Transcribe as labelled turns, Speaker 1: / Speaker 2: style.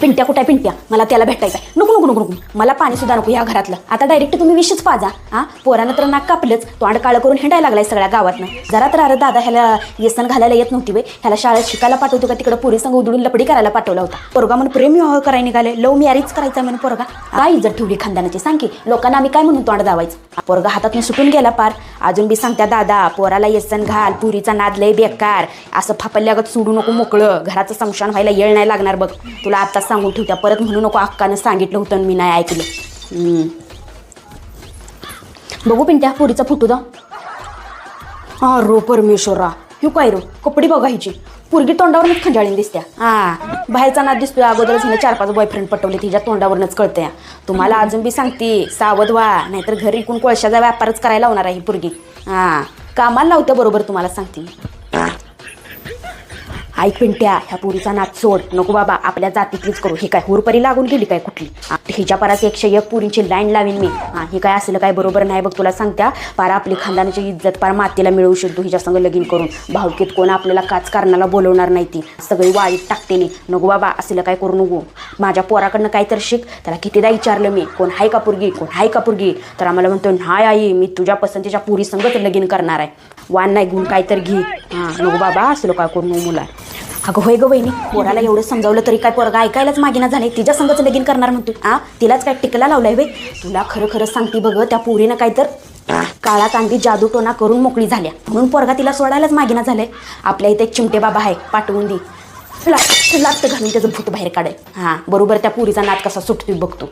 Speaker 1: पिंट्या कुठे पिंट्या? मला त्याला भेटायचं आहे नको नको नको नको. मला पाणी सुद्धा नको या घरातलं. आता डायरेक्ट तुम्ही विषच पाजा हा? पोरानं तर नाक कापलंच. तोंड काळं करून हिंडायला लागलाय सगळ्या गावातनं. जरा तर अरे दादा ह्याला येसन घालायला येत नव्हती वे ह्याला शाळेत शिकायला पाठवतो का? तिकडे पोरी संघ उधळून लपडी करायला पाठवला होता. पोरगा म्हणून प्रेम विवाह करायला निघाले. लव मॅरेज करायचा म्हणून पोरगा. काय इज्जत ठेवली खानदानाची सांग की लोकांना आम्ही काय म्हणून तोंड दावायचं? पोरगा हातातून सुटून गेला पार. अजून बी सांगत्या दादा पोराला येसन घाल पुरीचा नाद लय बेकार. असं फापल्यागत सोडू नको मोकळं. घराचं संशान व्हायला येळ नाही लागणार बघ. तुला आत्ताच सांगून ठेवत्या. परत म्हणू नको अक्कानं सांगितलं होतं मी नाही ऐकलं. बघू पिंट्या पुरीचा फुटू दा हा रो परमेश्वरा. ह्यो काय रो कपडे बघा हिची. पुरगी तोंडावरच खंजाळीन दिसत्या. हा. बाहेरचा नाद दिसतोय अगोदरच हिने चार पाच बॉयफ्रेंड पटवले तिच्या तोंडावरच कळते तुम्हाला अजून बी सांगते सावध व्हा नाहीतर घरी इकून कोळशाचा व्यापारच करायला लावणार आहे ही पुरगी. हा. कामाला लावत्या बरोबर तुम्हाला सांगते आई पिंट्या ह्या पुरीचा नाच सोड. नको बाबा आपल्या जातीतलीच करू. ही काय हुरपरी लागून गेली काय कुठली? हिच्या परास एकशे एक पुरींची लाईन लावीन मी. हे ही काय असलं काय बरोबर नाही बघ तुला सांगत्या. पारा आपली खानदानाची इज्जत पार मातीला मिळवू शकतो हिच्या संग लगीन करून. भावकीत कोण आपल्याला काच कारणाला बोलवणार नाही ती. सगळी वाळीत नाही नको बाबा असलं काय करू नको. माझ्या पोराकडनं काय तर शिक. त्याला कितीदा विचारलं मी कोण हाय का पुरगी? कोण हाय का पुरगी? तर आम्हाला म्हणतो नाही आई मी तुझ्या पसंतीच्या पुरी संगत लगीन करणार आहे. वान नाही गुण काय तर घे. हां नको बाबा असलं काय करू नको मुला. अगं होय गं वहिनी पोराला एवढं समजावलं तरी काय पोरगा ऐकायलाच मागिना झाले तिच्या संगच लगीन करणार म्हणतो आ? तिलाच काय टिकला लावलाय वे तुला खरं खरं सांगते बघ त्या पोरीनं काय तर काळा कांदी जादू टोना करून मोकळी झाल्या. म्हणून पोरगा तिला सोडायलाच मागिना झालंय. आपल्या इथे एक चिमटे बाबा आहे पाठवून दे. लाग लागतं घालून त्याचं भूत बाहेर काढाय. हां बरोबर त्या पुरीचा नाद कसा सुटतोय बघतो